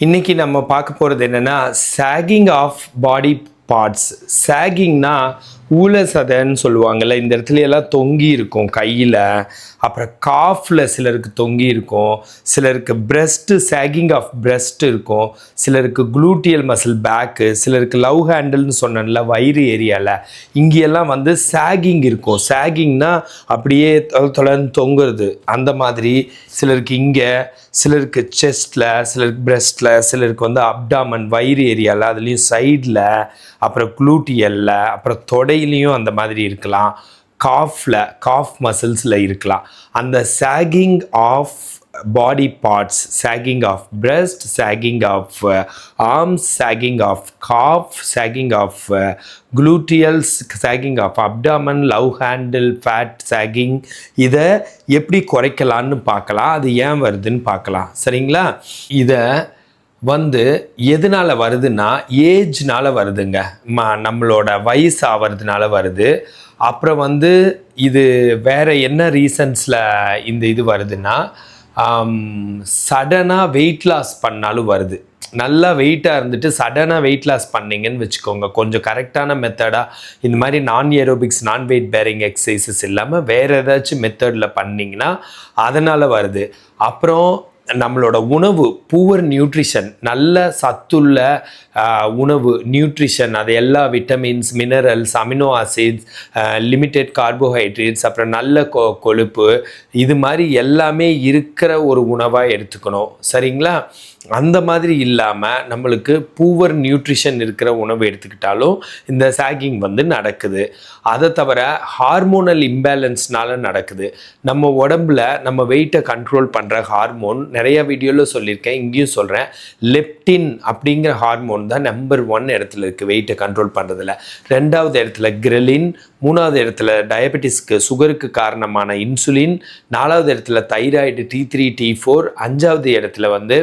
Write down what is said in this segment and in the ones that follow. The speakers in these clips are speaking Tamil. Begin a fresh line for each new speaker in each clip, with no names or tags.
இன்னைக்கு நம்ம பார்க்க போகிறது என்னென்னா சேகிங் ஆஃப் பாடி பார்ட்ஸ் சேகிங்னா ஊழசதைன்னு சொல்லுவாங்கல்ல இந்த இடத்துல எல்லாம் தொங்கி இருக்கும் கையில். அப்புறம் காஃபில் சிலருக்கு தொங்கி இருக்கும். சிலருக்கு பிரஸ்ட்டு சேகிங் ஆஃப் பிரஸ்ட் இருக்கும். சிலருக்கு குளூட்டியல் மசில் பேக்கு சிலருக்கு லவ் ஹேண்டில்னு சொன்னேன்ல வயிறு ஏரியாவில் இங்கேயெல்லாம் வந்து சேகிங் இருக்கும். சேகிங்னா அப்படியே தொடர்ந்து தொங்குறது. அந்த மாதிரி சிலருக்கு இங்கே சிலருக்கு செஸ்ட்டில் சிலருக்கு பிரஸ்ட்டில் சிலருக்கு வந்து அப்டாமன் வயிறு ஏரியாவில் அதுலேயும் சைடில் அப்புறம் குளூட்டியலில் அப்புறம் தொடையிலையும் அந்த மாதிரி இருக்கலாம். காஃபில் காஃப் மசில்ஸில் இருக்கலாம். அந்த sagging of body parts sagging of breast sagging of arms sagging of calf sagging of gluteals sagging of abdomen love handle fat sagging இதை எப்படி குறைக்கலான்னு பார்க்கலாம். அது ஏன் வருதுன்னு பார்க்கலாம். சரிங்களா? இதை வந்து எதனால் வருதுன்னா ஏஜ்னால வருதுங்க. ம நம்மளோட வயசு ஆகிறதுனால வருது. அப்புறம் வந்து இது வேற என்ன ரீசன்ஸில் இந்த இது வருதுன்னா சடனாக வெயிட் லாஸ் பண்ணாலும் வருது. நல்லா வெயிட்டாக இருந்துட்டு சடனாக வெயிட் லாஸ் பண்ணீங்கன்னு வச்சுக்கோங்க. கொஞ்சம் கரெக்டான மெத்தடாக இந்த மாதிரி நான் ஏரோபிக்ஸ் நான் வெயிட் பேரிங் எக்ஸசைசஸ் இல்லாமல் வேறு ஏதாச்சும் மெத்தடில் பண்ணிங்கன்னா அதனால் வருது. அப்புறம் நம்மளோட உணவு பூவர் நியூட்ரிஷன் நல்ல சத்துள்ள உணவு நியூட்ரிஷன் அது எல்லா vitamins minerals amino acids limited carbohydrates அப்புறம் நல்ல கொ கொழுப்பு இது மாதிரி எல்லாமே இருக்கிற ஒரு உணவாக எடுத்துக்கணும். சரிங்களா? அந்த மாதிரி இல்லாமல் நம்மளுக்கு பூவர் நியூட்ரிஷன் இருக்கிற உணவு எடுத்துக்கிட்டாலும் இந்த சாகிங் வந்து நடக்குது. அதை தவிர ஹார்மோனல் இம்பேலன்ஸ்னால நடக்குது. நம்ம உடம்புல நம்ம வெயிட்டை கண்ட்ரோல் பண்ணுற ஹார்மோன் நிறைய வீடியோவில் சொல்லியிருக்கேன் இங்கேயும் சொல்கிறேன் லெப்டின் அப்படிங்கிற ஹார்மோன் தான் நம்பர் ஒன் இடத்துல இருக்குது வெயிட்டை கண்ட்ரோல் பண்ணுறதுல ரெண்டாவது இடத்துல கிரெலின் மூணாவது இடத்துல டயபெட்டிஸ்க்கு சுகருக்கு காரணமான இன்சுலின் நாலாவது இடத்துல thyroid T three T four அஞ்சாவது இடத்துல வந்து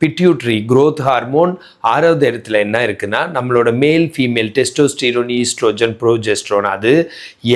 பிட்யூட்ரி க்ரோத் ஹார்மோன் ஆறாவது இடத்துல என்ன இருக்குன்னா நம்மளோட மேல் ஃபீமேல் டெஸ்டோஸ்டீரோன் ஈஸ்ட்ரோஜன் ப்ரோஜெஸ்ட்ரோன் அது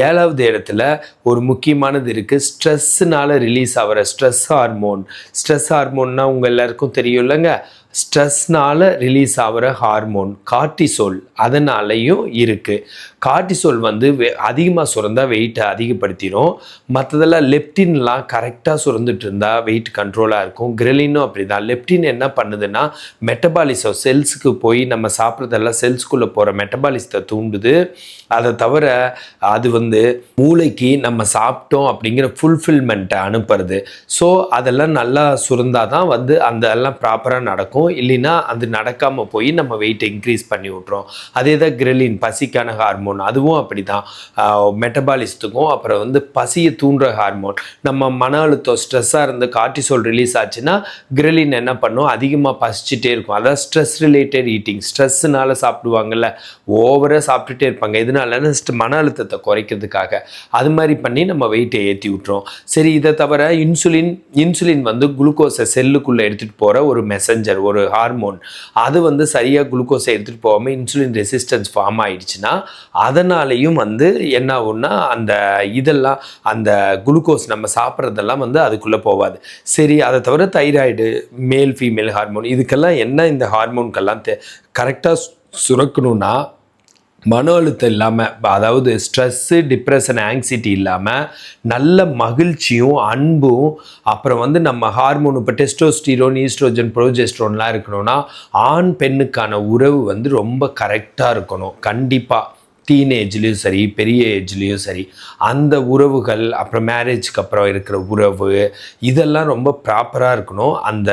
ஏழாவது இடத்துல ஒரு முக்கியமானது இருக்குது ஸ்ட்ரெஸ்ஸுனால ரிலீஸ் ஆகிற ஸ்ட்ரெஸ் ஹார்மோன் ஸ்ட்ரெஸ் ஹார்மோன்னா உங்கள் எல்லாருக்கும் தெரியும் இல்லைங்க? ஸ்ட்ரெஸ்னால ரிலீஸ் ஆகிற ஹார்மோன் கார்டிசோல் அதனாலையும் இருக்குது கார்டிசோல் வந்து அதிகமாக சுரந்தால் வெயிட்டை அதிகப்படுத்திடும் மற்றதெல்லாம் லெப்டின்லாம் கரெக்டாக சுரந்துட்டு இருந்தால் வெயிட் கண்ட்ரோலாக இருக்கும். கிரெலினும் அப்படி தான் லெப்டின் என்ன பண்ணுதுன்னா மெட்டபாலிசம் செல்ஸுக்கு போய் நம்ம சாப்பிட்றதெல்லாம் செல்ஸ்குள்ளே போகிற மெட்டபாலிசத்தை தூண்டுது. அதை தவிர அது வந்து மூளைக்கு நம்ம சாப்பிட்டோம் அப்படிங்கிற ஃபுல்ஃபில்மெண்ட்டை அனுப்புறது. ஸோ அதெல்லாம் நல்லா சுருந்தால் தான் வந்து அந்த எல்லாம் ப்ராப்பராக நடக்கும். இல்லைன்னா அது நடக்காமல் போய் நம்ம வெயிட்டை இன்க்ரீஸ் பண்ணி விட்றோம் அதே தான் கிரெலின் பசிக்கான ஹார்மோன் அதுவும் அப்படி தான் மெட்டபாலிசத்துக்கும் அப்புறம் வந்து பசியை தூண்டுற ஹார்மோன் நம்ம மன அழுத்தம் ஸ்ட்ரெஸ்ஸாக இருந்து கார்டிசோல் ரிலீஸ் ஆச்சுன்னா கிரெலின் என்ன பண்ணும்? அதிகமாக பசிச்சுட்டே இருக்கும். அதான் ஸ்ட்ரெஸ் ரிலேட்டட் ஈட்டிங் ஸ்ட்ரெஸ்ஸுனால சாப்பிடுவாங்கல்ல. ஓவராக சாப்பிட்டுட்டே இருப்பாங்க. இதனால மன அழுத்தத்தை குறைக்கிறதுக்காக அது மாதிரி பண்ணி நம்ம வெயிட்டை ஏற்றி விட்டுறோம். சரி இதை தவிர இன்சுலின் இன்சுலின் வந்து குளுக்கோஸை செல்லுக்குள்ளே எடுத்துகிட்டு போகிற ஒரு மெசஞ்சர் ஒரு ஹார்மோன் அது வந்து சரியாக குளுக்கோஸை எடுத்துகிட்டு போகாமல் இன்சுலின் ரெசிஸ்டன்ஸ் ஃபார்ம் ஆயிடுச்சுன்னா அதனாலேயும் வந்து என்ன ஆகும்னா அந்த இதெல்லாம் அந்த குளுக்கோஸ் நம்ம சாப்பிட்றதெல்லாம் வந்து அதுக்குள்ளே போகாது. சரி அதை தவிர தைராய்டு மேல் ஃபீமேல் ஹார்மோன் இதுக்கெல்லாம் என்ன இந்த ஹார்மோனுக்கெல்லாம் தே கரெக்டாக சுரக்கணும்னா மன அழுத்தம் இல்லாமல் அதாவது ஸ்ட்ரெஸ்ஸு டிப்ரெஷன் ஆங்ஸைட்டி இல்லாமல் நல்ல மகிழ்ச்சியும் அன்பும் அப்புறம் வந்து நம்ம ஹார்மோன் இப்போ டெஸ்டோஸ்டீரோன் ஈஸ்ட்ரோஜன் ப்ரோஜெஸ்ட்ரோன்லாம் இருக்கணும்னா ஆண் பெண்ணுக்கான உறவு வந்து ரொம்ப கரெக்டாக இருக்கணும். கண்டிப்பாக டீனேஜ்லேயும் சரி பெரிய ஏஜ்லேயும் சரி அந்த உறவுகள் அப்புறம் மேரேஜ்க்கு அப்புறம் இருக்கிற உறவு இதெல்லாம் ரொம்ப ப்ராப்பராக இருக்கணும். அந்த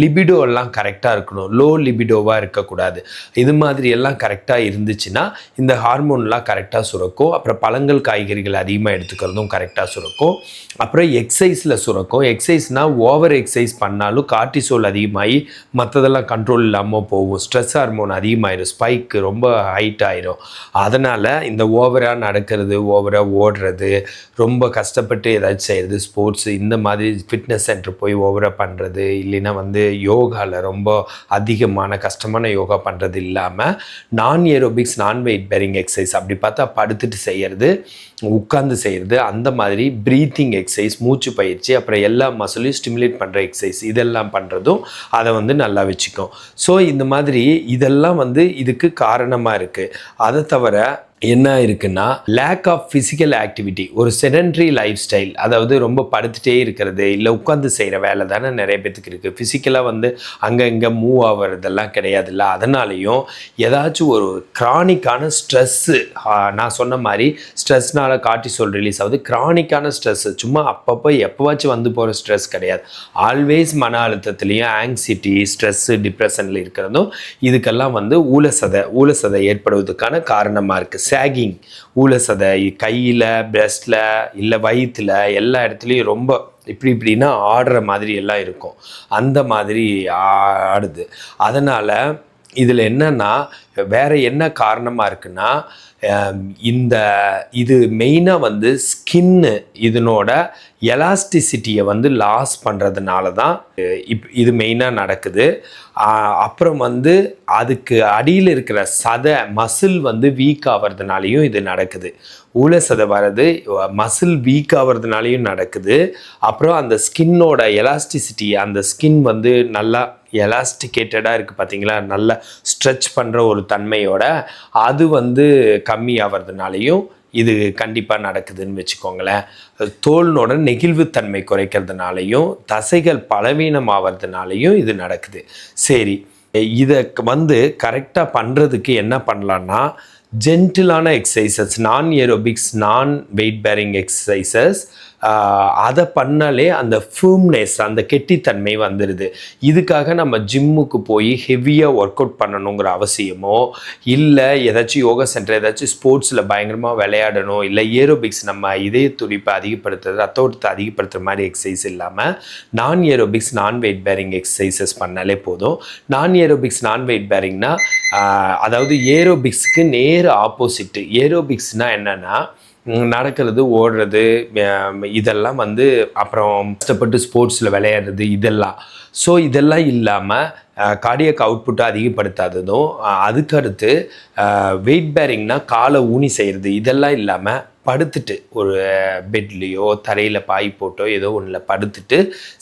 லிபிடோ எல்லாம் கரெக்டாக இருக்கணும். லோ லிபிடோவாக இருக்கக்கூடாது. இது மாதிரி எல்லாம் கரெக்டாக இருந்துச்சுன்னா இந்த ஹார்மோன்லாம் கரெக்டாக சுரக்கும். அப்புறம் பழங்கள் காய்கறிகள் அதிகமாக எடுத்துக்கிறதும் கரெக்டாக சுரக்கும். அப்புறம் எக்ஸசைஸில் சுரக்கும். எக்ஸசைஸ்னால் ஓவர் எக்ஸசைஸ் பண்ணாலும் கார்டிசோல் அதிகமாகி மற்றதெல்லாம் கண்ட்ரோல் இல்லாமல் போகும். ஸ்ட்ரெஸ் ஹார்மோன் அதிகமாகிடும் ஸ்பைக்கு ரொம்ப ஹைட் ஆயிரும். அதனால் இந்த ஓவராக நடக்கிறது ஓவராக ஓடுறது ரொம்ப கஷ்டப்பட்டு ஏதாச்சும் செய்கிறது ஸ்போர்ட்ஸ் இந்த மாதிரி ஃபிட்னஸ் சென்டர் போய் ஓவராக பண்ணுறது இல்லைன்னா வந்து யோகாவில் ரொம்ப அதிகமான கஷ்டமான யோகா பண்ணுறது இல்லாமல் நான் ஏரோபிக்ஸ் நான் வெயிட் பேரிங் எக்ஸசைஸ் அப்படி பார்த்தா படுத்துட்டு செய்கிறது உட்காந்து செய்கிறது அந்த மாதிரி ப்ரீத்திங் எக்ஸசைஸ் மூச்சு பயிற்சி அப்புறம் எல்லா மசிலையும் ஸ்டிமுலேட் பண்ணுற எக்ஸசைஸ் இதெல்லாம் பண்ணுறதும் அதை வந்து நல்லா வச்சுக்கும். ஸோ இந்த மாதிரி இதெல்லாம் வந்து இதுக்கு காரணமாக இருக்குது அதை தவிர என்ன இருக்குன்னா லேக் ஆஃப் ஃபிசிக்கல் ஆக்டிவிட்டி ஒரு செடன்ட்ரி லைஃப் ஸ்டைல் அதாவது ரொம்ப படுத்துட்டே இருக்கிறது இல்லை உட்காந்து செய்கிற வேலை தானே நிறைய பேத்துக்கு இருக்குது ஃபிசிக்கலாக வந்து அங்கே இங்கே மூவ் ஆகிறதெல்லாம் கிடையாதுல்ல. அதனாலையும் ஏதாச்சும் ஒரு க்ரானிக்கான ஸ்ட்ரெஸ்ஸு நான் சொன்ன மாதிரி ஸ்ட்ரெஸ்னால கார்டிசோல் ரிலீஸ் ஆகுது. க்ரானிக்கான ஸ்ட்ரெஸ்ஸு சும்மா அப்பப்போ எப்போவாச்சும் வந்து போகிற ஸ்ட்ரெஸ் கிடையாது. ஆல்வேஸ் மன அழுத்தத்துலேயும் ஆங்ஸிட்டி ஸ்ட்ரெஸ்ஸு டிப்ரெஷனில் இருக்கிறதும் இதுக்கெல்லாம் வந்து ஊழசதை ஊழசதை ஏற்படுவதற்கான காரணமாக இருக்குது சேகிங் ஊலசதை கையில் பிரஸ்டில் இல்லை வயிற்றில் எல்லா இடத்துலையும் ரொம்ப இப்படி இப்படின்னா ஆடுற மாதிரி எல்லாம் இருக்கும். அந்த மாதிரி ஆடுது. அதனால் இதில் என்னன்னா வேற என்ன காரணமாக இருக்குன்னா இந்த இது மெயினாக வந்து ஸ்கின்னு இதனோட எலாஸ்டிசிட்டியை வந்து லாஸ் பண்ணுறதுனால தான் இப் இது மெயினாக நடக்குது. அப்புறம் வந்து அதுக்கு அடியில் இருக்கிற சதை மசில் வந்து வீக் ஆகிறதுனாலையும் இது நடக்குது. ஊழசதை வர்றது மசில் வீக் ஆகிறதுனாலையும் நடக்குது. அப்புறம் அந்த ஸ்கின்னோட எலாஸ்டிசிட்டி அந்த ஸ்கின் வந்து நல்லா எலாஸ்டிகேட்டடாக இருக்குது பார்த்தீங்களா நல்லா ஸ்ட்ரெச் பண்ணுற ஒரு தன்மையோட அது வந்து கம்மி ஆகிறதுனாலையும் இது கண்டிப்பாக நடக்குதுன்னு வச்சுக்கோங்களேன். தோல்னோட நெகிழ்வுத்தன்மை குறைக்கிறதுனாலையும் தசைகள் பலவீனம் ஆகிறதுனாலையும் இது நடக்குது. சரி இதை வந்து கரெக்டாக பண்ணுறதுக்கு என்ன பண்ணலான்னா ஜென்டிலான exercises non aerobics non weight bearing exercises அதை பண்ணாலே அந்த ஃபூம்னஸ் அந்த கெட்டித்தன்மை வந்துடுது இதுக்காக நம்ம ஜிம்முக்கு போய் ஹெவியாக ஒர்க் அவுட் பண்ணணுங்கிற அவசியமோ இல்லை ஏதாச்சும் யோகா சென்டர் ஏதாச்சும் ஸ்போர்ட்ஸில் பயங்கரமாக விளையாடணும் இல்லை ஏரோபிக்ஸ் நம்ம இதய துடிப்பை அதிகப்படுத்துறது ரத்த ஓட்டத்தை அதிகப்படுத்துகிற மாதிரி எக்ஸசைஸ் இல்லாமல் நான் ஏரோபிக்ஸ் நான் வெயிட் பேரிங் எக்ஸசைசஸ் பண்ணாலே போதும். நான் ஏரோபிக்ஸ் நான் வெயிட் பேரிங்னா அதாவது ஏரோபிக்ஸ்க்கு நேர் ஆப்போசிட்டு ஏரோபிக்ஸ்னால் என்னென்னா நடக்கிறது ஓடுறது இதெல்லாம் வந்து அப்புறம் கஷ்டப்பட்டு ஸ்போர்ட்ஸில் விளையாடுறது இதெல்லாம். ஸோ இதெல்லாம் இல்லாமல் கார்டியக் அவுட்புட்டை அதிகப்படுத்தாததும் அதுக்கடுத்து வெயிட் பேரிங்னா காலை ஊனி செய்கிறது இதெல்லாம் இல்லாமல் படுத்துட்டு ஒரு பெட்லேயோ தரையில் பாய் போட்டோ ஏதோ ஒன்றில் படுத்துட்டு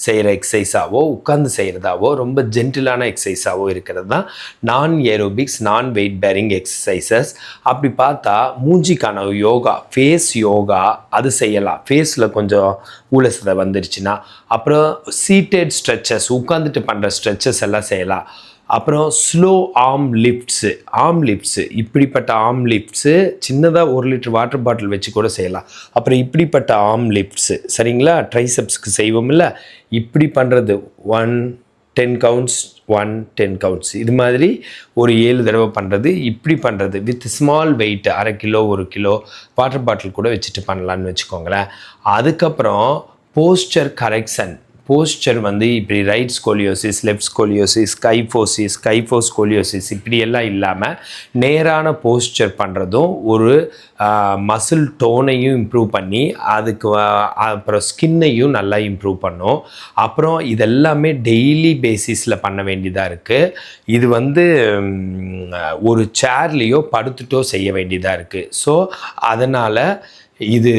செய்கிற எக்ஸசைஸாவோ உட்காந்து செய்கிறதாவோ ரொம்ப ஜென்டிலான எக்ஸசைஸாவோ இருக்கிறது தான் நான் ஏரோபிக்ஸ் நான் வெயிட் பேரிங் எக்ஸசைசஸ் அப்படி பார்த்தா மூஞ்சிக்கான யோகா ஃபேஸ் யோகா அது செய்யலாம். ஃபேஸில் கொஞ்சம் ஊழசதை வந்துருச்சுன்னா அப்புறம் சீட்டட் ஸ்ட்ரெச்சஸ் உட்காந்துட்டு பண்ணுற ஸ்ட்ரெச்சஸ் எல்லாம் செய்யலாம். அப்புறம் slow arm lifts arm lifts இப்படிப்பட்ட ஆர்ம் லிஃப்ட்ஸு சின்னதாக ஒரு லிட்டர் வாட்டர் பாட்டில் வச்சு கூட செய்யலாம். அப்புறம் இப்படிப்பட்ட ஆர்ம் லிஃப்ட்ஸு சரிங்களா? ட்ரைசப்ஸ்க்கு செய்வோம்ல? இப்படி பண்ணுறது one ten counts one ten counts இது மாதிரி ஒரு ஏழு தடவை பண்ணுறது இப்படி பண்ணுறது வித் ஸ்மால் வெயிட் அரை கிலோ ஒரு கிலோ வாட்டர் பாட்டில் கூட வச்சுட்டு பண்ணலான்னு வச்சுக்கோங்களேன். அதுக்கப்புறம் போஸ்டர் கரெக்ஷன் போஸ்டர் வந்து இப்படி right scoliosis left scoliosis kyphosis kyphos scoliosis இப்படியெல்லாம் இல்லாமல் நேரான போஸ்டர் பண்ணுறதும் ஒரு மசில் டோனையும் இம்ப்ரூவ் பண்ணி அதுக்கு அப்புறம் ஸ்கின்னையும் நல்லா இம்ப்ரூவ் பண்ணும். அப்புறம் இதெல்லாமே டெய்லி பேசிஸில் பண்ண வேண்டியதாக இருக்குது இது வந்து ஒரு சேர்லேயோ படுத்துட்டோ செய்ய வேண்டியதாக இருக்குது ஸோ அதனால் இது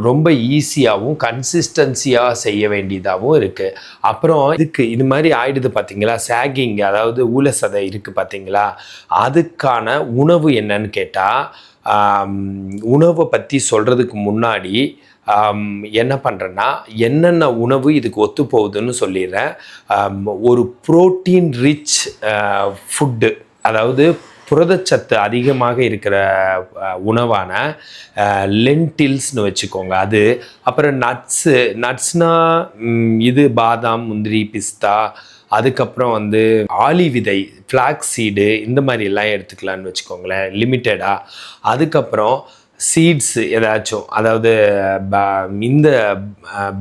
ரொம்ப ஈஸியாகவும் கன்சிஸ்டன்சியாக செய்ய வேண்டியதாகவும் இருக்குது அப்புறம் இதுக்கு இது மாதிரி ஆயிடுது பார்த்தீங்களா சேகிங் அதாவது ஊலசதை இருக்குது பார்த்தீங்களா அதுக்கான உணவு என்னன்னு கேட்டால் உணவை பற்றி சொல்கிறதுக்கு முன்னாடி என்ன பண்ணுறேன்னா என்னென்ன உணவு இதுக்கு ஒத்து போகுதுன்னு சொல்லிடுறேன். ஒரு ப்ரோட்டீன் ரிச் ஃபுட்டு அதாவது புரதச்சத்து அதிகமாக இருக்கிற உணவான லென்டில்ஸ்னு வச்சுக்கோங்க. அது அப்புறம் நட்ஸு நட்ஸ்னால் இது பாதாம் முந்திரி பிஸ்தா அதுக்கப்புறம் வந்து ஆலி விதை ஃப்ளாக் சீடு இந்த மாதிரி எல்லாம் எடுத்துக்கலான்னு வச்சுக்கோங்களேன் லிமிட்டடாக அதுக்கப்புறம் சீட்ஸ் ஏதாச்சும் அதாவது ப- இந்த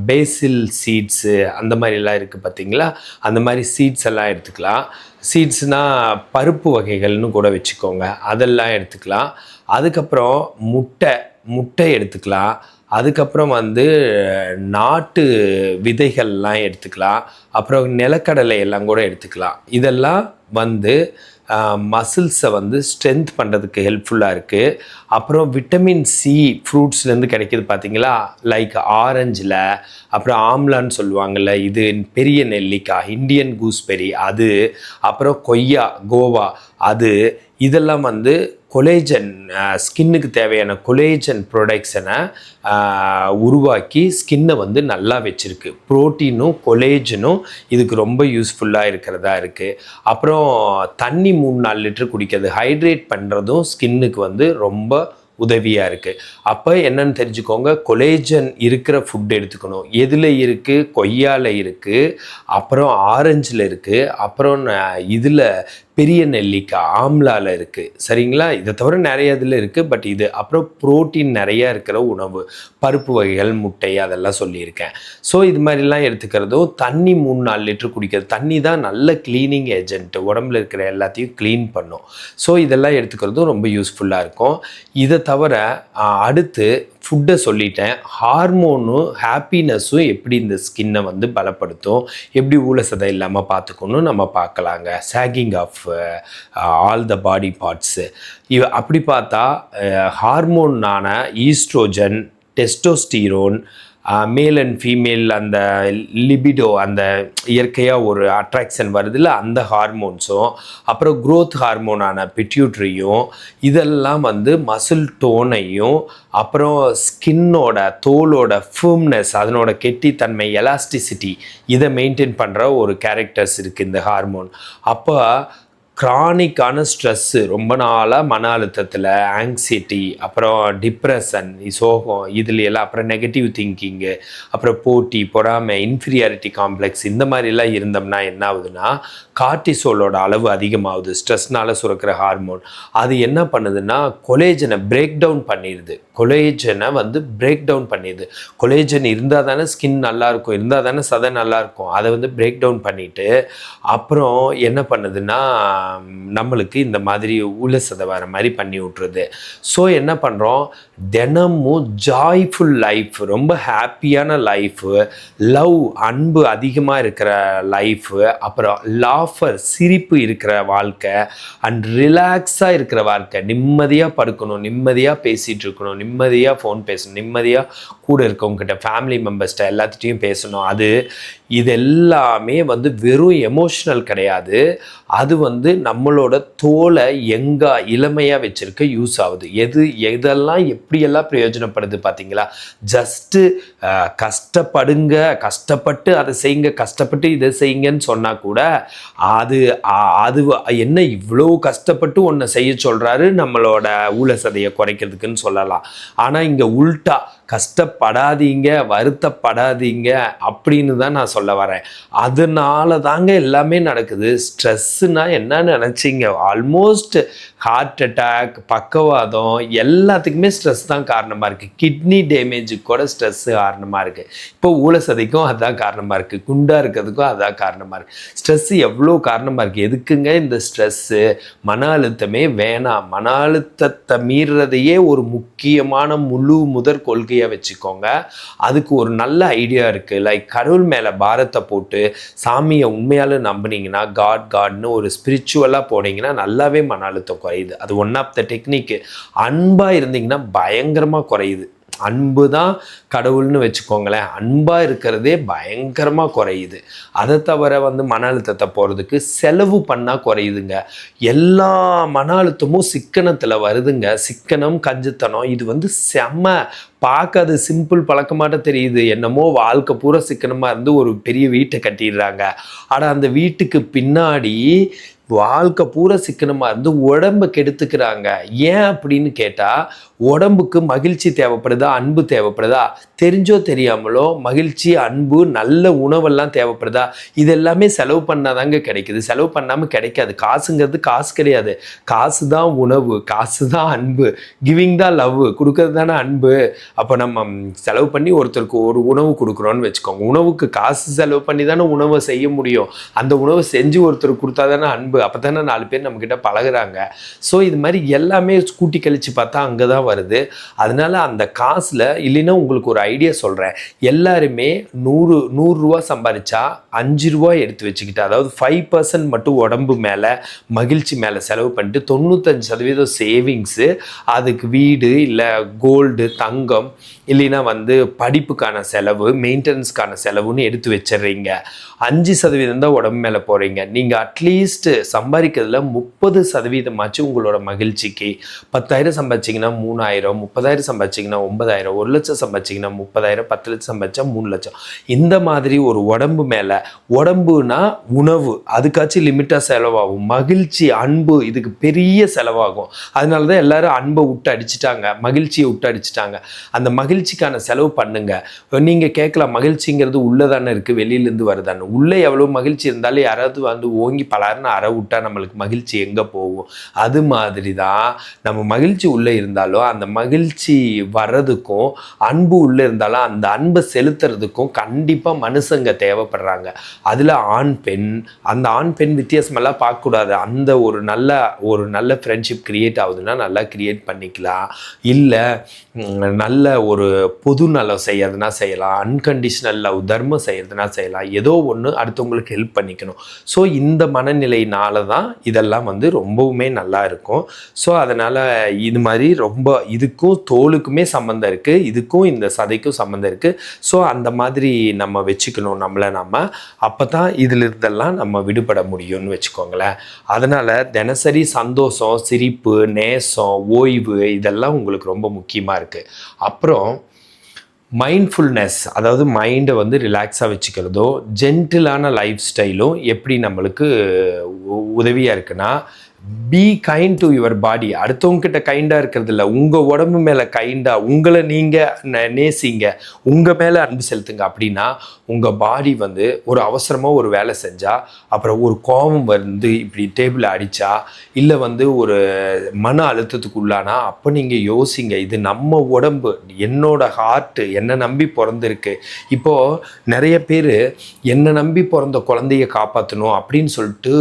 பேசில் சீட்ஸு அந்த மாதிரிலாம் இருக்குது பார்த்தீங்களா அந்த மாதிரி சீட்ஸ் எல்லாம் எடுத்துக்கலாம். சீட்ஸ்னால் பருப்பு வகைகள்னு கூட வச்சுக்கோங்க. அதெல்லாம் எடுத்துக்கலாம். அதுக்கப்புறம் முட்டை முட்டை எடுத்துக்கலாம். அதுக்கப்புறம் வந்து நாட்டு விதைகள்லாம் எடுத்துக்கலாம். அப்புறம் நிலக்கடலை எல்லாம் கூட எடுத்துக்கலாம். இதெல்லாம் வந்து மசில்ஸை வந்து ஸ்ட்ரென்த் பண்ணுறதுக்கு ஹெல்ப்ஃபுல்லாக இருக்குது அப்புறம் விட்டமின் சி ஃப்ரூட்ஸ்லேருந்து கிடைக்கிது பார்த்தீங்களா லைக் ஆரஞ்சில் அப்புறம் ஆம்லான்னு சொல்லுவாங்கள்ல இது பெரிய நெல்லிக்காய் இந்தியன் கூஸ்பெரி அது அப்புறம் கொய்யா கோவா அது இதெல்லாம் வந்து கொலேஜன் ஸ்கின்னுக்கு தேவையான கொலேஜன் ப்ரொடக்ஷனை உருவாக்கி ஸ்கின்னை வந்து நல்லா வச்சுருக்கு. ப்ரோட்டீனும் கொலேஜனும் இதுக்கு ரொம்ப யூஸ்ஃபுல்லாக இருக்கிறதா இருக்குது அப்புறம் தண்ணி மூணு நாலு லிட்டர் குடிக்கிறது ஹைட்ரேட் பண்ணுறதும் ஸ்கின்னுக்கு வந்து ரொம்ப உதவியாக இருக்குது அப்போ என்னன்னு தெரிஞ்சுக்கோங்க கொலேஜன் இருக்கிற ஃபுட் எடுத்துக்கணும். எதில் இருக்குது கொய்யால இருக்குது அப்புறம் ஆரஞ்சில் இருக்குது அப்புறம் இதில் பெரிய நெல்லிக்காய் ஆம்லாவில் இருக்குது சரிங்களா? இதை தவிர நிறைய இதில் இருக்குது பட் இது அப்புறம் புரோட்டீன் நிறையா இருக்கிற உணவு. பருப்பு வகைகள் முட்டை அதெல்லாம் சொல்லியிருக்கேன். ஸோ இது மாதிரிலாம் எடுத்துக்கிறதும் தண்ணி மூணு நாலு லிட்டர் குடிக்கிறது தண்ணி தான் நல்ல க்ளீனிங் ஏஜென்ட் உடம்புல இருக்கிற எல்லாத்தையும் க்ளீன் பண்ணும். ஸோ இதெல்லாம் எடுத்துக்கிறதும் ரொம்ப யூஸ்ஃபுல்லாக இருக்கும். இதை தவிர அடுத்து ஃபுட்டை சொல்லிட்டேன். ஹார்மோனும் ஹாப்பினஸும் எப்படி இந்த ஸ்கின்னை வந்து பலப்படுத்தும் எப்படி ஊழசதை இல்லாமல் பார்த்துக்கணும் நம்ம பார்க்கலாங்க. Sagging of all the body parts இவ அப்படி பார்த்தா ஹார்மோனான oestrogen testosterone male and female அந்த லிபிடோ அந்த இயற்கையாக ஒரு அட்ராக்ஷன் வருதுல்ல அந்த ஹார்மோன்ஸும் அப்புறம் க்ரோத் ஹார்மோனான பிட்யூட்ரியும் இதெல்லாம் வந்து மசில் டோனையும் அப்புறம் ஸ்கின்னோட தோலோட ஃபர்ம்னஸ் அதனோட கெட்டித்தன்மை எலாஸ்டிசிட்டி இதை மெயின்டைன் பண்ணுற ஒரு கேரக்டர்ஸ் இருக்குது இந்த ஹார்மோன் அப்போ க்ரானிக்கான ஸ்ட்ரெஸ்ஸு ரொம்ப நாளாக மன அழுத்தத்தில் ஆங்ஸைட்டி அப்புறம் டிப்ரெஷன் சோகம் இதுலையெல்லாம் அப்புறம் நெகட்டிவ் திங்கிங்கு அப்புறம் போட்டி பொறாமை இன்ஃபீரியாரிட்டி காம்ப்ளெக்ஸ் இந்த மாதிரிலாம் இருந்தோம்னா என்ன ஆகுதுன்னா கார்டிசோலோட அளவு அதிகமாகுது. ஸ்ட்ரெஸ்னால் சுரக்கிற ஹார்மோன் அது என்ன பண்ணுதுன்னா கொலேஜனை பிரேக் டவுன் பண்ணிடுது கொலேஜனை வந்து பிரேக் டவுன் பண்ணிடுது கொலேஜன் இருந்தால் தானே ஸ்கின் நல்லாயிருக்கும் இருந்தால் தானே சதை நல்லாயிருக்கும் அதை வந்து பிரேக் டவுன் பண்ணிவிட்டு அப்புறம் என்ன பண்ணுதுன்னா நம்மளுக்கு இந்த மாதிரி உள்ள சதை வர மாதிரி பண்ணி விட்ருது ஸோ என்ன பண்ணுறோம் தினமும் ஜாய்ஃபுல் லைஃப் ரொம்ப ஹாப்பியான லைஃபு லவ் அன்பு அதிகமாக இருக்கிற லைஃபு அப்புறம் லாஃபர் சிரிப்பு இருக்கிற வாழ்க்கை அண்ட் ரிலாக்ஸாக இருக்கிற வாழ்க்கை. நிம்மதியாக படுக்கணும் நிம்மதியாக பேசிகிட்டு இருக்கணும் நிம்மதியாக ஃபோன் பேசணும் நிம்மதியாக கூட இருக்கவங்ககிட்ட ஃபேமிலி மெம்பர்ஸ்கிட்ட எல்லாத்துட்டையும் பேசணும். அது இது எல்லாமே வந்து வெறும் எமோஷ்னல் கிடையாது. அது வந்து நம்மளோட தோலை எங்கா இளமையாக வச்சுருக்க யூஸ் ஆகுது. எது எதெல்லாம் எப்படியெல்லாம் பிரயோஜனப்படுது பார்த்தீங்களா? ஜஸ்ட்டு கஷ்டப்படுங்க கஷ்டப்பட்டு அதை செய்யுங்க கஷ்டப்பட்டு இதை செய்யுங்கன்னு சொன்னால் கூட அது அது என்ன இவ்வளோ கஷ்டப்பட்டு ஒன்றை செய்ய சொல்கிறாரு நம்மளோட ஊழசதையை குறைக்கிறதுக்குன்னு சொல்லலாம். ஆனால் இங்கே உல்ட்டா கஷ்டப்படாதீங்க வருத்தப்படாதீங்க அப்படின்னு தான் நான் சொல்ல வரேன். அதனால தாங்க எல்லாமே நடக்குது. ஸ்ட்ரெஸ்ஸுனா என்ன நினச்சிங்க. ஆல்மோஸ்ட் ஹார்ட் அட்டாக் பக்கவாதம் எல்லாத்துக்குமே ஸ்ட்ரெஸ் தான் காரணமாக இருக்குது கிட்னி டேமேஜுக்கு கூட ஸ்ட்ரெஸ் காரணமாக இருக்குது இப்போ ஊழசதைக்கும் அதான் காரணமாக இருக்குது குண்டாக இருக்கிறதுக்கும் அதான் காரணமாக இருக்குது ஸ்ட்ரெஸ் எவ்வளோ காரணமாக இருக்குது எதுக்குங்க இந்த ஸ்ட்ரெஸ்ஸு மன அழுத்தமே வேணாம். மன அழுத்தத்தை மீறுறதையே ஒரு முக்கியமான முழு முதற் ஐடியா வச்சுக்கோங்க. அதுக்கு ஒரு நல்ல ஐடியா இருக்குது லைக் கடவுள் மேலே பாரத்தை போட்டு சாமியை உண்மையால நம்புனீங்கன்னா காட் காட்னு ஒரு ஸ்பிரிச்சுவலாக போனீங்கன்னா நல்லாவே மன அழுத்தம் குறையுது. அது ஒன் ஆஃப் த டெக்னிக்கு அன்பாக இருந்தீங்கன்னா பயங்கரமாக குறையுது. அன்பு தான் கடவுள்னு வச்சுக்கோங்களேன். அன்பாக இருக்கிறதே பயங்கரமாக குறையுது. அதை தவிர வந்து மன அழுத்தத்தை போகிறதுக்கு செலவு பண்ணால் குறையுதுங்க. எல்லா மன அழுத்தமும் சிக்கனத்தில் வருதுங்க. சிக்கனம் கஞ்சுத்தனம் இது வந்து செம்ம பார்க்க அது சிம்பிள் பழக்கமாட்ட தெரியுது. என்னமோ வாழ்க்கை பூரா சிக்கனமாக இருந்து ஒரு பெரிய வீட்டை கட்டிடுறாங்க. ஆனால் அந்த வீட்டுக்கு பின்னாடி வாழ்க்கை பூரா சிக்கனமாக இருந்து உடம்பை கெடுத்துக்கிறாங்க. ஏன் அப்படின்னு கேட்டால் உடம்புக்கு மகிழ்ச்சி தேவைப்படுதா? அன்பு தேவைப்படுதா? தெரிஞ்சோ தெரியாமலோ மகிழ்ச்சி அன்பு நல்ல உணவெல்லாம் தேவைப்படுதா? இது எல்லாமே செலவு பண்ணாதாங்க கிடைக்குது. செலவு பண்ணாமல் கிடைக்காது. காசுங்கிறது காசு கிடையாது. காசு தான் உணவு காசு தான் அன்பு. கிவிங் தான் லவ் கொடுக்கறது தானே அன்பு. அப்போ நம்ம செலவு பண்ணி ஒருத்தருக்கு ஒரு உணவு கொடுக்குறோன்னு வச்சுக்கோங்க. உணவுக்கு காசு செலவு பண்ணி தானே உணவை செய்ய முடியும். அந்த உணவை செஞ்சு ஒருத்தருக்கு கொடுத்தா தானே அன்பு. அப்போ தானே நாலு பேர் நம்மக்கிட்ட பழகுறாங்க. ஸோ இது மாதிரி எல்லாமே கூட்டி கழிச்சு பார்த்தா அங்கே தான் வருது. அதனால அந்த காசில் இல்லைன்னா உங்களுக்கு ஒரு ஐடியா சொல்கிறேன் எல்லாருமே நூறு நூறுரூவா சம்பாதிச்சா அஞ்சு ரூபா எடுத்து வச்சுக்கிட்டு அதாவது ஃபைவ் பர்சன்ட் மட்டும் உடம்பு மேலே மகிழ்ச்சி மேலே செலவு பண்ணிட்டு தொண்ணூத்தஞ்சு சதவீதம் சேவிங்ஸு அதுக்கு வீடு இல்லை கோல்டு தங்கம் இல்லைன்னா வந்து படிப்புக்கான செலவு மெயின்டெனன்ஸ்க்கான செலவுன்னு எடுத்து வச்சிடுறீங்க. அஞ்சு சதவீதம் தான் உடம்பு மேலே போகிறீங்க நீங்கள் அட்லீஸ்ட்டு சம்பாதிக்கிறதுல முப்பது சதவீதமாச்சும் உங்களோட மகிழ்ச்சிக்கு. பத்தாயிரம் சம்பாதிச்சிங்கன்னா மூணாயிரம் முப்பதாயிரம் சம்பாதிச்சிங்கன்னா ஒன்பதாயிரம் ஒரு லட்சம் சம்பாதிச்சிங்கன்னா முப்பதாயிரம் பத்து லட்சம் சம்பாதிச்சா மூணு லட்சம். இந்த மாதிரி ஒரு உடம்பு மேலே உடம்புனா உணவு அதுக்காச்சும் லிமிட்டாக செலவாகும். மகிழ்ச்சி அன்பு இதுக்கு பெரிய செலவாகும். அதனால தான் எல்லோரும் அன்பை விட்டு அடிச்சிட்டாங்க மகிழ்ச்சியை விட்டு அடிச்சிட்டாங்க அந்த மகிழ்ச்சி மகிழ்ச்சிக்கான செலவு பண்ணுங்க. நீங்கள் கேட்கலாம் மகிழ்ச்சிங்கிறது உள்ளே தானே இருக்குது வெளியிலேருந்து வருதானே உள்ளே எவ்வளோ மகிழ்ச்சி இருந்தாலும் யாராவது வந்து ஓங்கி பலர்னு அற விட்டா நம்மளுக்கு மகிழ்ச்சி எங்கே போகும்? அது மாதிரி தான் நம்ம மகிழ்ச்சி உள்ளே இருந்தாலும் அந்த மகிழ்ச்சி வர்றதுக்கும் அன்பு உள்ளே இருந்தாலும் அந்த அன்பை செலுத்துறதுக்கும் கண்டிப்பாக மனுஷங்க தேவைப்படுறாங்க. அதில் ஆண் பெண் அந்த ஆண் பெண் வித்தியாசமெல்லாம் பார்க்கக்கூடாது. அந்த ஒரு நல்ல ஒரு நல்ல ஃப்ரெண்ட்ஷிப் கிரியேட் ஆகுதுன்னா நல்லா கிரியேட் பண்ணிக்கலாம். இல்லை நல்ல ஒரு பொது நலம் செய்யறதுனா செய்யலாம் அன்கண்டிஷனல் லவ் தர்மம் செய்யறதுனா செய்யலாம். ஏதோ ஒன்று அடுத்தவங்களுக்கு ஹெல்ப் பண்ணிக்கணும். ஸோ இந்த மனநிலையினால தான் இதெல்லாம் வந்து ரொம்பவுமே நல்லா இருக்கும். ஸோ அதனால் இது மாதிரி ரொம்ப இதுக்கும் தோலுக்குமே சம்மந்தம் இருக்குது இதுக்கும் இந்த சதைக்கும் சம்மந்தம் இருக்குது ஸோ அந்த மாதிரி நம்ம வச்சுக்கணும் நம்மளை நம்ம அப்போ தான் இதிலிருந்தெல்லாம் நம்ம விடுபட முடியும்னு வச்சுக்கோங்களேன். அதனால் தினசரி சந்தோஷம் சிரிப்பு நேசம் ஓய்வு இதெல்லாம் உங்களுக்கு ரொம்ப முக்கியமாக இருக்குது அப்புறம் மைண்ட்ஃபுல்னஸ் அதாவது மைண்டை வந்து ரிலாக்ஸாக வச்சுக்கிறதோ ஜென்டிலான லைஃப் ஸ்டைலும் எப்படி நம்மளுக்கு உதவியாக இருக்குன்னா be kind to your body அடுத்தவங்க கிட்ட கைண்டாக இருக்கிறது இல்லை உங்கள் உடம்பு மேலே கைண்டாக உங்களை நீங்கள் நேசிங்க. உங்கள் மேலே அன்பு செலுத்துங்க. அப்படின்னா உங்கள் பாடி வந்து ஒரு அவசரமாக ஒரு வேலை செஞ்சால் அப்புறம் ஒரு கோபம் வந்து இப்படி டேபிளை அடித்தா இல்லை வந்து ஒரு மன அழுத்தத்துக்கு உள்ளானா அப்போ நீங்கள் யோசிங்க. இது நம்ம உடம்பு. என்னோட ஹார்ட்டு என்னை நம்பி பிறந்திருக்கு. இப்போது நிறைய பேர் என்னை நம்பி பிறந்த குழந்தைய காப்பாற்றணும் அப்படின்னு சொல்லிட்டு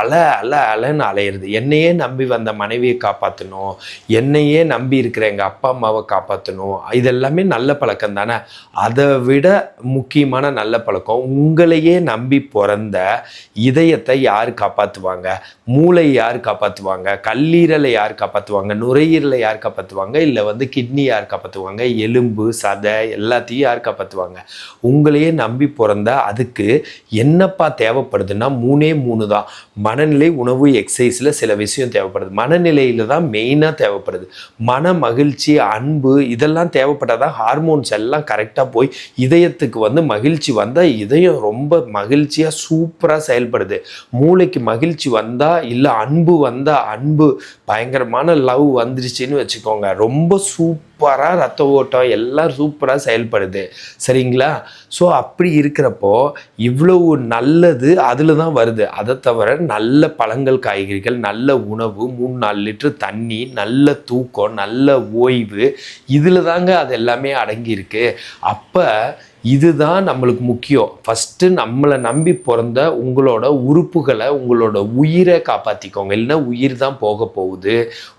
அல அல அலன்னு அலையிறது. என்னையே நம்பி வந்த மனைவியை காப்பாற்றணும் என்னையே நம்பி இருக்கிற எங்கள் அப்பா அம்மாவை காப்பாற்றணும் இதெல்லாமே நல்ல பழக்கம் தானே? அதை விட முக்கியமான நல்ல பழக்கம் உங்களையே நம்பி பிறந்த இதயத்தை யார் காப்பாற்றுவாங்க மூளை யார் காப்பாற்றுவாங்க கல்லீரலை யார் காப்பாற்றுவாங்க நுரையீரலை யார் காப்பாற்றுவாங்க இல்லை வந்து கிட்னி யார் காப்பாற்றுவாங்க எலும்பு சதை எல்லாத்தையும் யார் காப்பாற்றுவாங்க உங்களையே நம்பி பிறந்த அதுக்கு என்னப்பா தேவைப்படுதுன்னா மூணே மூணு தான். மனநிலை உணவு எக்ஸசைஸில் சில விஷயம் தேவைப்படுது. மனநிலையில் தான் மெயினாக தேவைப்படுது. மன மகிழ்ச்சி அன்பு இதெல்லாம் தேவைப்பட்டால் தான் ஹார்மோன்ஸ் எல்லாம் கரெக்டாக போய் இதயத்துக்கு வந்து மகிழ்ச்சி வந்தால் இதயம் ரொம்ப மகிழ்ச்சியாக சூப்பராக செயல்படுது. மூளைக்கு மகிழ்ச்சி வந்தால் இல்லை அன்பு வந்தால் அன்பு பயங்கரமான லவ் வந்துருச்சுன்னு வச்சுக்கோங்க. ரொம்ப சூப்பராக ரத்த ஓட்டம் எல்லாம் சூப்பராக செயல்படுது. சரிங்களா? ஸோ அப்படி இருக்கிறப்போ இவ்வளவு நல்லது அதில் தான் வருது. அதை தவிர நல்ல பழங்கள் காய்கறிகள் நல்ல உணவு மூணு நாலு லிட்டர் தண்ணி நல்ல தூக்கம் நல்ல ஓய்வு இதில் தாங்க அது எல்லாமே அடங்கியிருக்கு. அப்போ இதுதான் நம்மளுக்கு முக்கியம். ஃபஸ்ட்டு நம்மளை நம்பி பிறந்த உங்களோட உறுப்புகளை உங்களோட உயிரை காப்பாற்றிக்கோங்க இல்லைன்னா உயிர் தான் போக போகுது.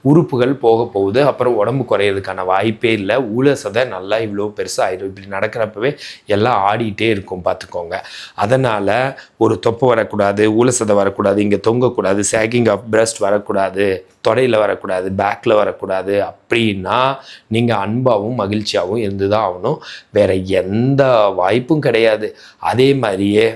உறுப்புகள் போக போகுது. அப்புறம் உடம்பு குறையிறதுக்கான வாய்ப்பே இல்லை. ஊழ சதை நல்லா இவ்வளோ பெருசாக ஆயிடும் இப்படி நடக்கிறப்பவே எல்லாம் ஆடிட்டே இருக்கும் பார்த்துக்கோங்க. அதனால் ஒரு தொப்பை வரக்கூடாது ஊழ சதை வரக்கூடாது இங்கே தொங்கக்கூடாது சேகிங் ஆஃப் பிரஸ்ட் வரக்கூடாது தொடையில் வரக்கூடாது பேக்கில் வரக்கூடாது அப்படின்னா நீங்கள் அன்பாகவும் மகிழ்ச்சியாகவும் இருந்து தான் ஆகணும். வேறு எந்த வாய்ப்பும் கிடையாது. அதே மாதிரியே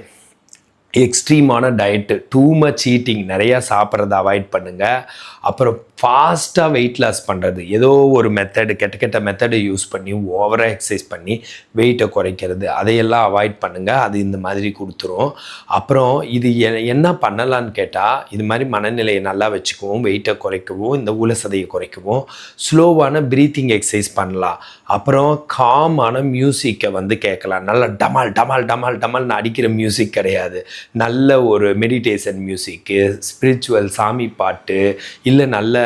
எக்ஸ்ட்ரீமான டயட்டு டூ மச் ஈட்டிங் நிறையா சாப்பிட்றத அவாய்ட் பண்ணுங்கள் அப்புறம் ஃபாஸ்ட்டாக வெயிட் லாஸ் பண்ணுறது ஏதோ ஒரு மெத்தடு கெட்ட கெட்ட மெத்தடை யூஸ் பண்ணி ஓவராக எக்ஸசைஸ் பண்ணி வெயிட்டை குறைக்கிறது. அதையெல்லாம் அவாய்ட் பண்ணுங்கள் அது இந்த மாதிரி கொடுத்துரும். அப்புறம் இது எ- என்ன பண்ணலான்னு கேட்டால் இது மாதிரி மனநிலையை நல்லா வச்சுக்கவும். வெயிட்டை குறைக்கவும் இந்த உலசதையை குறைக்கவும். ஸ்லோவான ப்ரீத்திங் எக்ஸசைஸ் பண்ணலாம். அப்புறம் காமான மியூசிக்கை வந்து கேட்கலாம். நல்லா டமால் டமால் டமால் டமால்னு அடிக்கிற மியூசிக் கிடையாது. நல்ல ஒரு மெடிடேஷன் மியூசிக்கு ஸ்பிரிச்சுவல் சாமி பாட்டு இல்லை நல்ல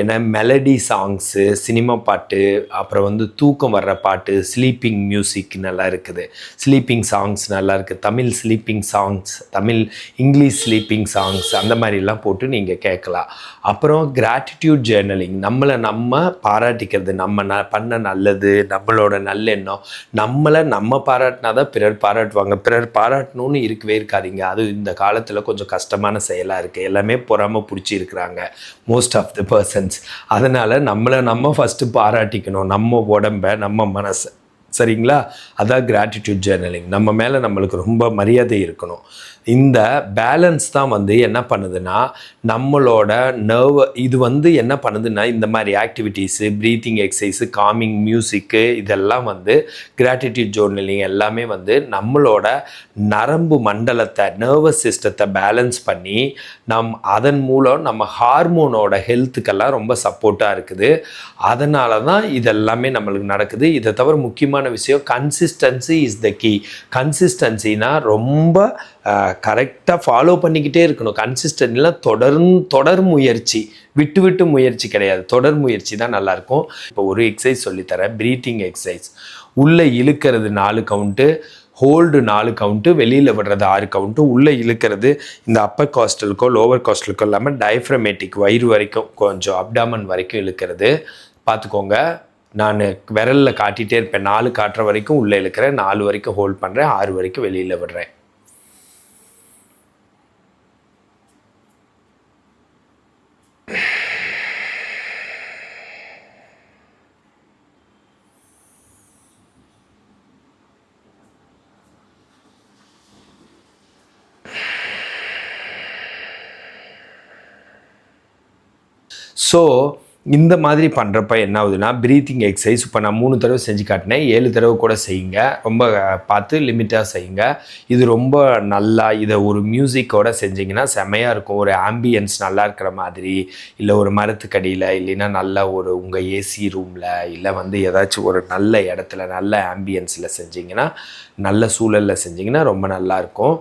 என்ன மெலடி சாங்ஸு சினிமா பாட்டு அப்புறம் வந்து தூக்கம் வர்ற பாட்டு ஸ்லீப்பிங் மியூசிக் நல்லா இருக்குது. ஸ்லீப்பிங் சாங்ஸ் நல்லா இருக்குது Tamil sleeping songs Tamil English sleeping songs அந்த மாதிரிலாம் போட்டு நீங்கள் கேட்கலாம் அப்புறம் கிராட்டிடியூட் ஜேர்னலிங் நம்மளை நம்ம பாராட்டிக்கிறது நம்ம ந பண்ண நல்லது நம்மளோட நல்லெண்ணம் நம்மளை நம்ம பாராட்டினா தான் பிறர் பாராட்டுவாங்க. பிறர் பாராட்டணும்னு இருக்கவே இருக்காதீங்க அது இந்த காலத்தில் கொஞ்சம் கஷ்டமான செயலாக இருக்குது எல்லாமே பொறாம பிடிச்சி இருக்கிறாங்க. மோஸ்ட் ஆஃப் த பர்சன்ஸ் அதனால் நம்மளை நம்ம ஃபஸ்ட்டு பாராட்டிக்கணும். நம்ம உடம்ப நம்ம மனசை. சரிங்களா? அதான் கிராட்டிடியூட் ஜேர்னலிங் நம்ம மேலே நம்மளுக்கு ரொம்ப மரியாதை இருக்கணும். இந்த பேலன்ஸ் தான் வந்து என்ன பண்ணுதுன்னா நம்மளோட நர்வ் இது வந்து என்ன பண்ணுதுன்னா இந்த மாதிரி activities breathing exercise calming music இதெல்லாம் வந்து கிராட்டிடியூட் ஜோர்னலிங் எல்லாமே வந்து நம்மளோட நரம்பு மண்டலத்தை நர்வஸ் சிஸ்டத்தை பேலன்ஸ் பண்ணி நம் அதன் மூலம் நம்ம ஹார்மோனோட ஹெல்த்துக்கெல்லாம் ரொம்ப சப்போர்ட்டாக இருக்குது. அதனால தான் இதெல்லாமே நம்மளுக்கு நடக்குது. இதை தவிர முக்கியமான விஷயம் கன்சிஸ்டன்சி இஸ் த கீ கன்சிஸ்டன்சினா ரொம்ப கரெக்டாக ஃபாலோ பண்ணிக்கிட்டே இருக்கணும். கன்சிஸ்டன்ட்லாம் தொடர்ந்து தொடர் முயற்சி. விட்டு விட்டு முயற்சி கிடையாது. தொடர் முயற்சி தான் நல்லாயிருக்கும். இப்போ ஒரு எக்ஸசைஸ் சொல்லித்தரேன். ப்ரீத்திங் எக்ஸசைஸ் உள்ளே இழுக்கிறது நாலு கவுண்ட்டு ஹோல்டு நாலு கவுண்ட்டு வெளியில் விடுறது ஆறு கவுண்ட்டு உள்ளே இழுக்கிறது இந்த அப்பர் காஸ்டலுக்கோ லோவர் காஸ்டலுக்கோ இல்லாமல் டயஃப்ரமேட்டிக் வயிறு வரைக்கும் கொஞ்சம் அப்டாமன் வரைக்கும் இழுக்கிறது. பார்த்துக்கோங்க. நான் விரலில் காட்டிகிட்டே இருப்பேன். நாலு காட்டுற வரைக்கும் உள்ளே இழுக்கிறேன். நாலு வரைக்கும் ஹோல்ட் பண்ணுறேன் ஆறு வரைக்கும் வெளியில் விடுறேன். ஸோ இந்த மாதிரி பண்ணுறப்ப என்ன ஆகுதுன்னா ப்ரீத்திங் எக்ஸசைஸ் இப்போ நான் மூணு தடவை செஞ்சு காட்டினேன். ஏழு தடவை கூட செய்யுங்க. ரொம்ப பார்த்து லிமிட்டாக செய்யுங்க. இது ரொம்ப நல்லா இதை ஒரு மியூசிக்கோட செஞ்சிங்கன்னா செமையாக இருக்கும். ஒரு ஆம்பியன்ஸ் நல்லா இருக்கிற மாதிரி இல்லை ஒரு மரத்துக்கடியில் இல்லைன்னா நல்ல ஒரு உங்கள் ஏசி ரூமில் இல்லை வந்து ஏதாச்சும் ஒரு நல்ல இடத்துல நல்ல ஆம்பியன்ஸில் செஞ்சிங்கன்னா நல்ல சூழலில் செஞ்சிங்கன்னா ரொம்ப நல்லாயிருக்கும்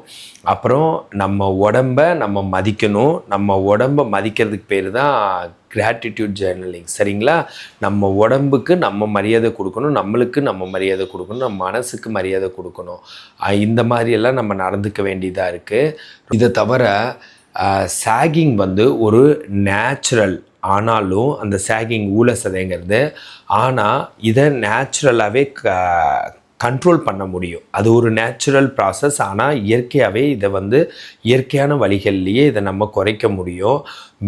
அப்புறம் நம்ம உடம்ப நம்ம மதிக்கணும். நம்ம உடம்ப மதிக்கிறதுக்கு பேர் தான் கிராட்டிடியூட் ஜேர்னலிங் சரிங்களா? நம்ம உடம்புக்கு நம்ம மரியாதை கொடுக்கணும். நம்மளுக்கு நம்ம மரியாதை கொடுக்கணும். நம்ம மனசுக்கு மரியாதை கொடுக்கணும். இந்த மாதிரியெல்லாம் நம்ம நடந்துக்க வேண்டியதாக இருக்குது இதை தவிர சாகிங் வந்து ஒரு நேச்சுரல் ஆனாலும் அந்த சாகிங் ஊழசதைங்கிறது ஆனால் இதை நேச்சுரலாகவே க கண்ட்ரோல் பண்ண முடியும். அது ஒரு நேச்சுரல் ப்ராசஸ் ஆனால் இயற்கையாகவே இதை வந்து இயற்கையான வழிகள்லேயே இதை நம்ம குறைக்க முடியும்.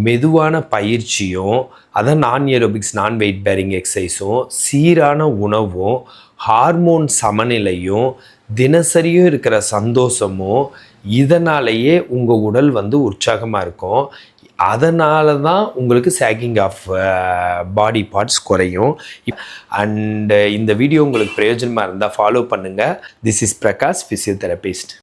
மெதுவான பயிற்சியும் அதான் நான் ஏரோபிக்ஸ் நான் வெயிட் பேரிங் எக்ஸசைஸும் சீரான உணவும் ஹார்மோன் சமநிலையும் தினசரியும் இருக்கிற சந்தோஷமும் இதனாலேயே உங்கள் உடல் வந்து உற்சாகமாக இருக்கும். அதனால தான் உங்களுக்கு சேக்கிங் ஆஃப் பாடி பார்ட்ஸ் குறையும். அண்டு uh, இந்த வீடியோ உங்களுக்கு பிரயோஜனமாக இருந்தால் ஃபாலோ பண்ணுங்கள் திஸ் இஸ் பிரகாஷ் ஃபிசியோதெரபிஸ்ட்